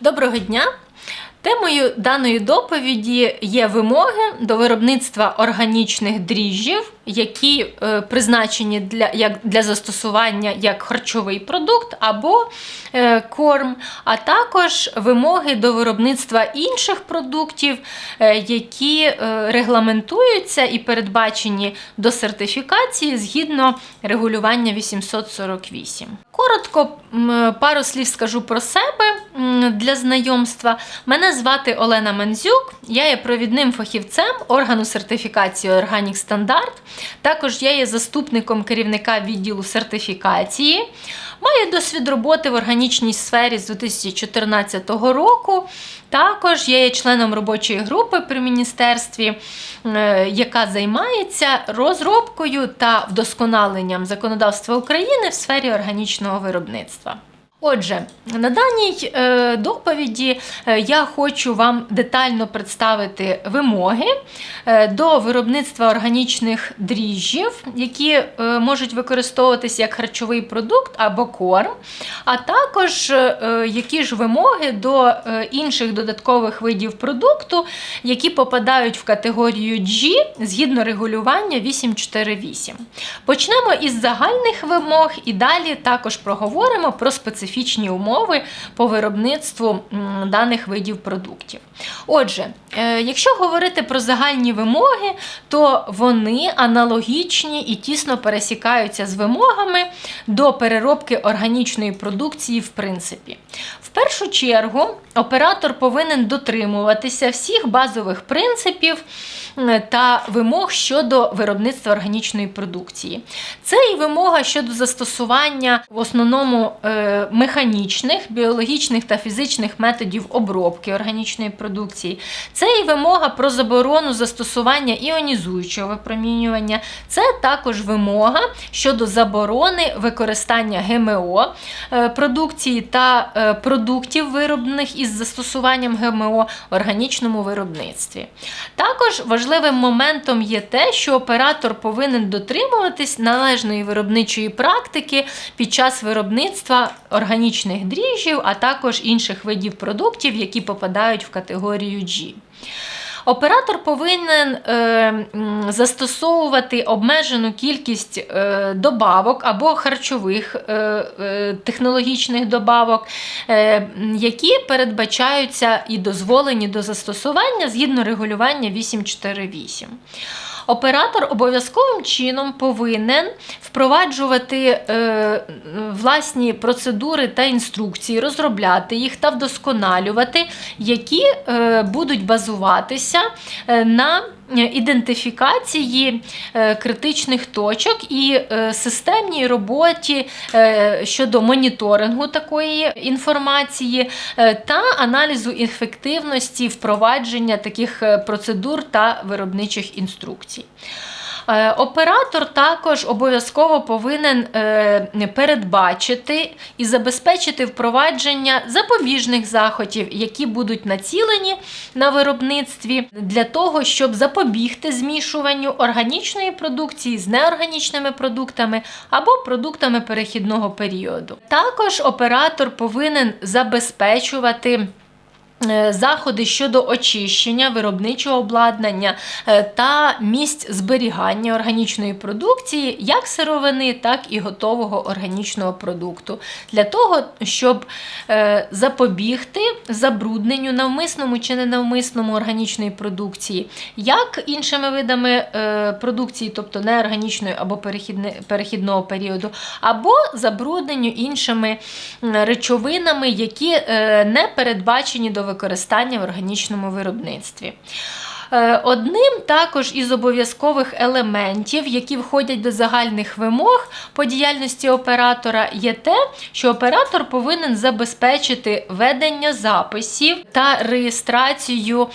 Доброго дня! Темою даної доповіді є вимоги до виробництва органічних дріжджів, які е, призначені для, як, для застосування як харчовий продукт або е, корм, а також вимоги до виробництва інших продуктів, е, які е, регламентуються і передбачені до сертифікації згідно регулювання 848. Коротко пару слів скажу про себе для знайомства. Мене звати Олена Манзюк, я є провідним фахівцем органу сертифікації Organic Standard. Також я є заступником керівника відділу сертифікації. Маю досвід роботи в органічній сфері з 2014 року. Також я є членом робочої групи при міністерстві, е, яка займається розробкою та вдосконаленням законодавства України в сфері органічного виробництва. Отже, на даній е, доповіді е, я хочу вам детально представити вимоги е, до виробництва органічних дріжджів, які можуть використовуватися як харчовий продукт або корм, а також які ж вимоги до інших додаткових видів продукту, які попадають в категорію G згідно регулювання 848. Почнемо із загальних вимог і далі також проговоримо про специфічні умови по виробництву даних видів продуктів. Отже, е, якщо говорити про загальні вимоги, то вони аналогічні і тісно пересікаються з вимогами до переробки органічної продукції, в принципі. В першу чергу, оператор повинен дотримуватися всіх базових принципів та вимог щодо виробництва органічної продукції. Це і вимога щодо застосування в основному е, механічних, біологічних та фізичних методів обробки органічної продукції. Це і вимога про заборону застосування іонізуючого випромінювання. Це також вимога щодо заборони використання ГМО е, продукції та е, продуктів, вироблених із застосуванням ГМО в органічному виробництві. Також важливим моментом є те, що оператор повинен дотримуватись належної виробничої практики під час виробництва органічних дріжджів, а також інших видів продуктів, які попадають в категорію G. Оператор повинен е, застосовувати обмежену кількість е, добавок або харчових е, е, технологічних добавок, е, які передбачаються і дозволені до застосування згідно регулювання 848. Оператор обов'язковим чином повинен впроваджувати е, власні процедури та інструкції, розробляти їх та вдосконалювати, які е, будуть базуватися е, на ідентифікації е, критичних точок і е, системній роботі е, щодо моніторингу такої інформації е, та аналізу ефективності впровадження таких е, процедур та виробничих інструкцій. Е, Оператор також обов'язково повинен е, передбачити і забезпечити впровадження запобіжних заходів, які будуть націлені на виробництві для того, щоб запобігти змішуванню органічної продукції з неорганічними продуктами або продуктами перехідного періоду. Також оператор повинен забезпечувати. Е, Заходи щодо очищення виробничого обладнання е, та місць зберігання органічної продукції, як сировини, так і готового органічного продукту, для того, щоб е, запобігти забрудненню навмисному чи ненавмисному органічної продукції, як іншими видами продукції, тобто неорганічної або перехідного періоду, або забрудненню іншими речовинами, які не передбачені до використання в органічному виробництві. Е, Одним також із обов'язкових елементів, які входять до загальних вимог по діяльності оператора, є те, що оператор повинен забезпечити ведення записів та реєстрацію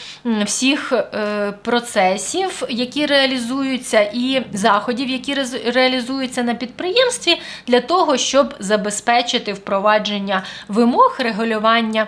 всіх е, процесів, які реалізуються, і заходів, які реалізуються на підприємстві, для того, щоб забезпечити впровадження вимог регулювання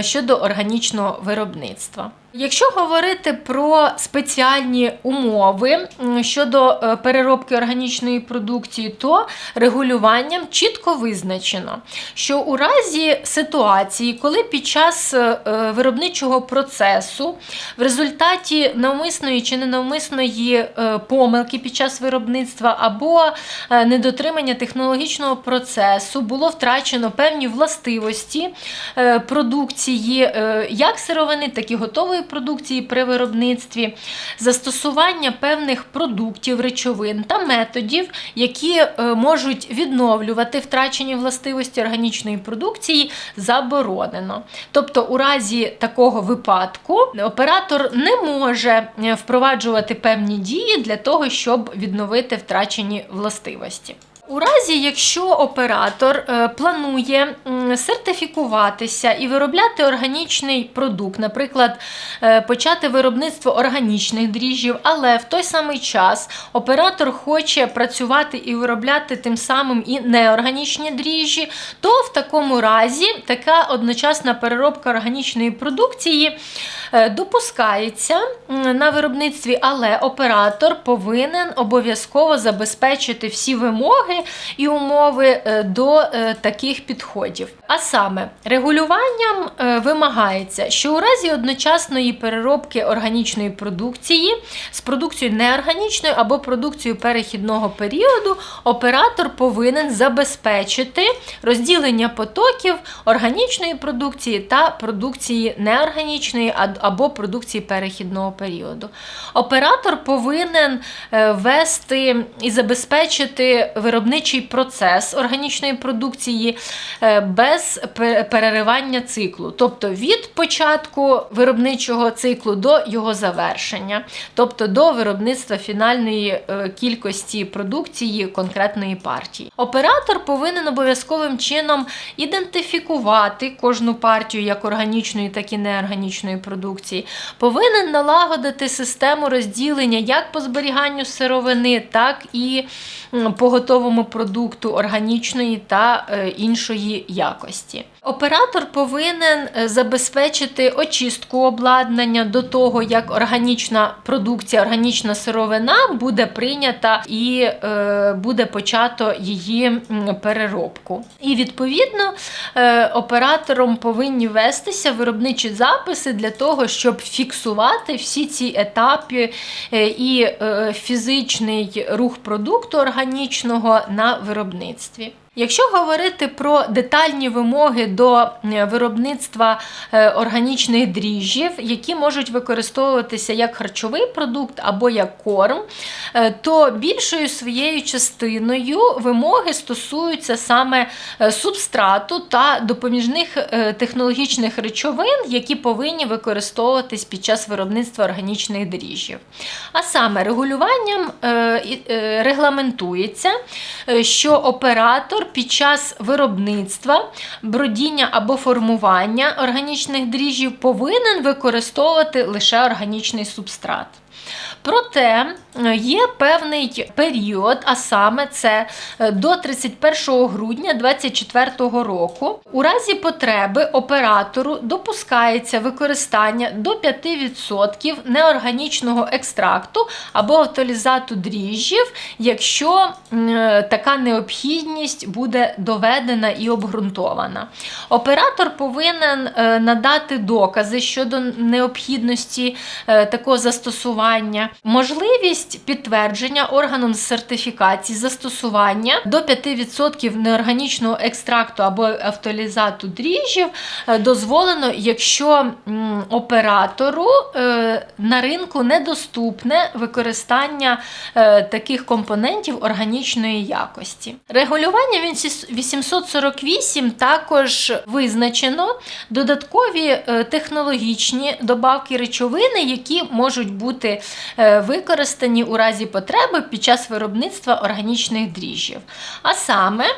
щодо органічного виробництва. Якщо говорити про спеціальні умови щодо е, переробки органічної продукції, то регулюванням чітко визначено, що у разі ситуації, коли під час е, е, виробничого процесу в результаті навмисної чи ненавмисної помилки під час виробництва або недотримання технологічного процесу було втрачено певні властивості продукції, як сировини, так і готової продукції при виробництві, застосування певних продуктів, речовин та методів, які е, можуть відновлювати втрачені властивості органічної продукції, заборонено. Тобто, у разі такого випадку оператор не може е, впроваджувати певні дії для того, щоб відновити втрачені властивості. У разі, якщо оператор е, планує сертифікуватися і виробляти органічний продукт, наприклад, е, почати виробництво органічних дріжджів, але в той самий час оператор хоче працювати і виробляти тим самим і неорганічні дріжджі, то в такому разі така одночасна переробка органічної продукції е, допускається на виробництві, але оператор повинен обов'язково забезпечити всі вимоги і умови е, до е, таких підходів. А саме, регулюванням е, вимагається, що у разі одночасної переробки органічної продукції з продукцією неорганічною або продукцією перехідного періоду, оператор повинен забезпечити розділення потоків органічної продукції та продукції неорганічної або продукції перехідного періоду. Оператор повинен вести і забезпечити виробничий процес органічної продукції е, без переривання циклу, тобто від початку виробничого циклу до його завершення, тобто до виробництва фінальної е, кількості продукції конкретної партії. Оператор повинен обов'язковим чином ідентифікувати кожну партію як органічної, так і неорганічної продукції, повинен налагодити систему розділення як по зберіганню сировини, так і по готовому продукту органічної та е, іншої якості. Оператор повинен е, забезпечити очистку обладнання до того, як органічна продукція, органічна сировина буде прийнята і е, буде почато її переробку. І відповідно оператором повинні вестися виробничі записи для того, щоб фіксувати всі ці етапи і фізичний рух продукту органічного на виробництві. Якщо говорити про детальні вимоги до е, виробництва е, органічних дріжджів, які можуть використовуватися як харчовий продукт або як корм, е, то більшою своєю частиною вимоги стосуються саме субстрату та допоміжних технологічних речовин, які повинні використовуватись під час виробництва органічних дріжджів. А саме регулюванням регламентується, що оператор під час виробництва, бродіння або формування органічних дріжджів повинен використовувати лише органічний субстрат. Проте е, є певний період, а саме це е, до 31 грудня 2024 року. У разі потреби оператору допускається використання до 5% неорганічного екстракту або автолізату дріжджів, якщо е, така необхідність буде доведена і обґрунтована. Оператор повинен надати докази щодо необхідності такого застосування, можливість підтвердження органом сертифікації застосування до 5% неорганічного екстракту або автолізату дріжджів е, дозволено, якщо оператору е, на ринку недоступне використання е, таких компонентів органічної якості. Регулювання 848 також визначено додаткові технологічні добавки речовини, які можуть бути використані у разі потреби під час виробництва органічних дріжджів. А саме Е,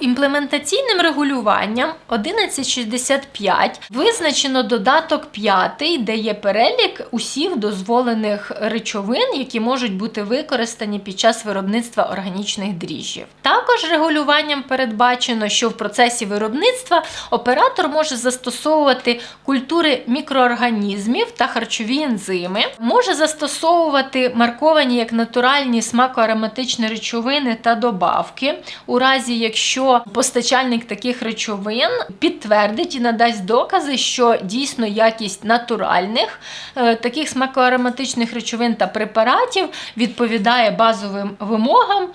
Імплементаційним регулюванням 1165 визначено додаток 5, де є перелік усіх дозволених речовин, які можуть бути використані під час виробництва органічних дріжджів. Також регулюванням передбачено, що в процесі виробництва оператор може застосовувати культури мікроорганізмів та харчові ензими, може застосовувати марковані як натуральні смакоароматичні речовини та добавки, у разі якщо постачальник таких речовин підтвердить і надасть докази, що дійсно якість натуральних е, таких смакоароматичних речовин та препаратів відповідає базовим вимогам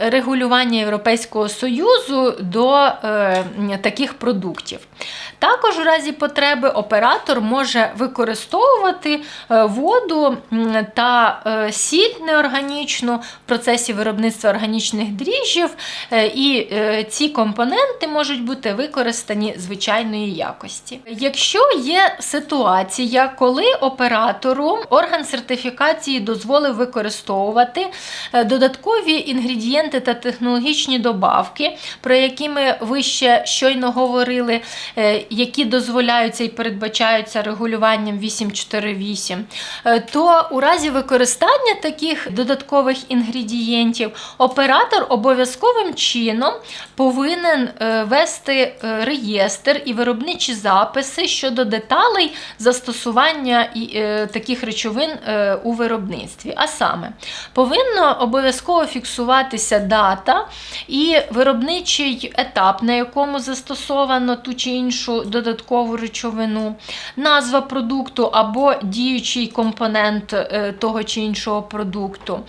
регулювання Європейського Союзу до е, таких продуктів. Також у разі потреби оператор може використовувати е, воду та сіль неорганічну в процесі виробництва органічних дріжджів, і е, ці компоненти можуть бути використані звичайної якості. Якщо є ситуація, коли оператору орган сертифікації дозволив використовувати е, додаткові інгредієнти та технологічні добавки, про які ми вище щойно говорили, е, які дозволяються і передбачаються регулюванням 848, е, то у разі використання таких додаткових інгредієнтів оператор обов'язковим чином повинен е, вести е, реєстр і виробничі записи щодо деталей застосування е, таких речовин у виробництві. А саме, повинно обов'язково фіксуватися дата і виробничий етап, на якому застосовано ту чи іншу додаткову речовину, назва продукту або діючий компонент того чи іншого продукту.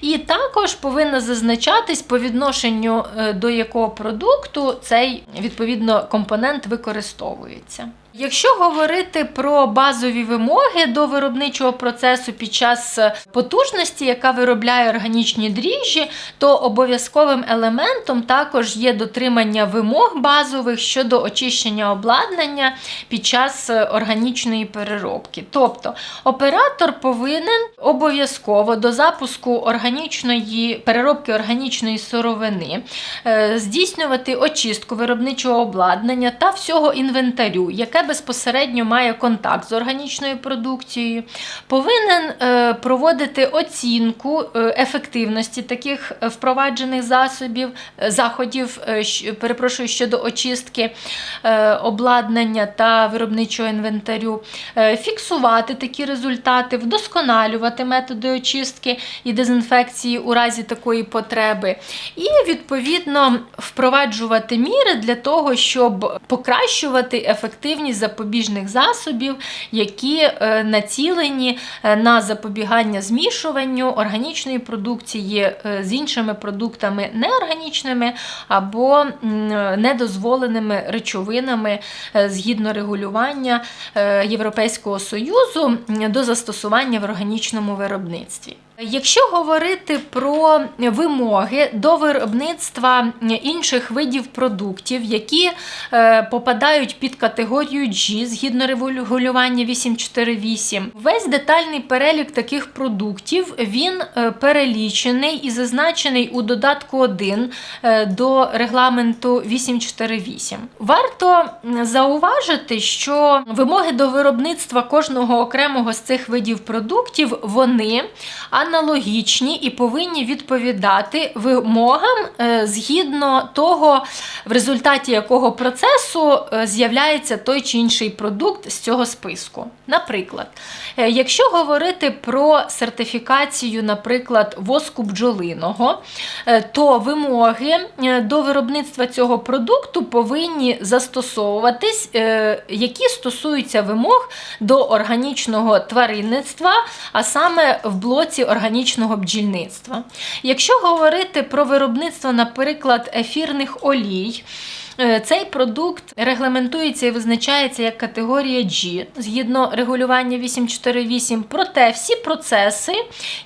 І також повинна зазначатись по відношенню до якого продукту цей відповідно компонент використовується. Якщо говорити про базові вимоги до виробничого процесу під час е, потужності, яка виробляє органічні дріжджі, то обов'язковим елементом також є дотримання вимог базових щодо очищення обладнання під час е, органічної переробки. Тобто оператор повинен обов'язково до запуску органічної переробки органічної сировини е, здійснювати очистку виробничого обладнання та всього інвентарю, яке безпосередньо має контакт з органічною продукцією, повинен е, проводити оцінку е, ефективності таких е, впроваджених засобів, заходів, перепрошую, щодо очистки обладнання та виробничого інвентарю, фіксувати такі результати, вдосконалювати методи очистки і дезінфекції у разі такої потреби, і відповідно впроваджувати міри для того, щоб покращувати ефективність запобіжних засобів, які е, націлені е, на запобігання змішуванню органічної продукції е, з іншими продуктами неорганічними або недозволеними речовинами згідно регулювання Європейського Союзу до застосування в органічному виробництві. Якщо говорити про вимоги до виробництва інших видів продуктів, які е, попадають під категорію G згідно регулювання 848, весь детальний перелік таких продуктів він е, перелічений і зазначений у додатку 1 е, до регламенту 848. Варто зауважити, що вимоги до виробництва кожного окремого з цих видів продуктів вони аналогічні і повинні відповідати вимогам е, згідно того, в результаті якого процесу е, з'являється той чи інший продукт з цього списку. Наприклад, е, якщо говорити про сертифікацію, наприклад, воску бджолиного, то вимоги до виробництва цього продукту повинні застосовуватись, які стосуються вимог до органічного тваринництва, а саме в блоці органічного бджільництва. Якщо говорити про виробництво, наприклад, ефірних олій, Цей продукт регламентується і визначається як категорія G згідно регулювання 848. Проте всі процеси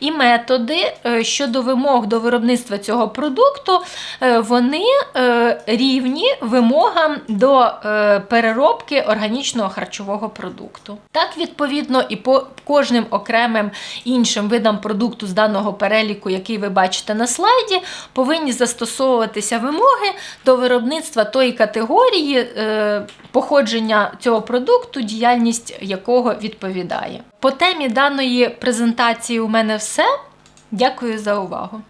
і методи е, щодо вимог до виробництва цього продукту е, вони е, рівні вимогам до е, переробки органічного харчового продукту. Так, відповідно, і по кожним окремим іншим видам продукту з даного переліку, який ви бачите на слайді, повинні застосовуватися вимоги до виробництва тої категорії е, походження цього продукту, діяльність якого відповідає. По темі даної презентації у мене все. Дякую за увагу.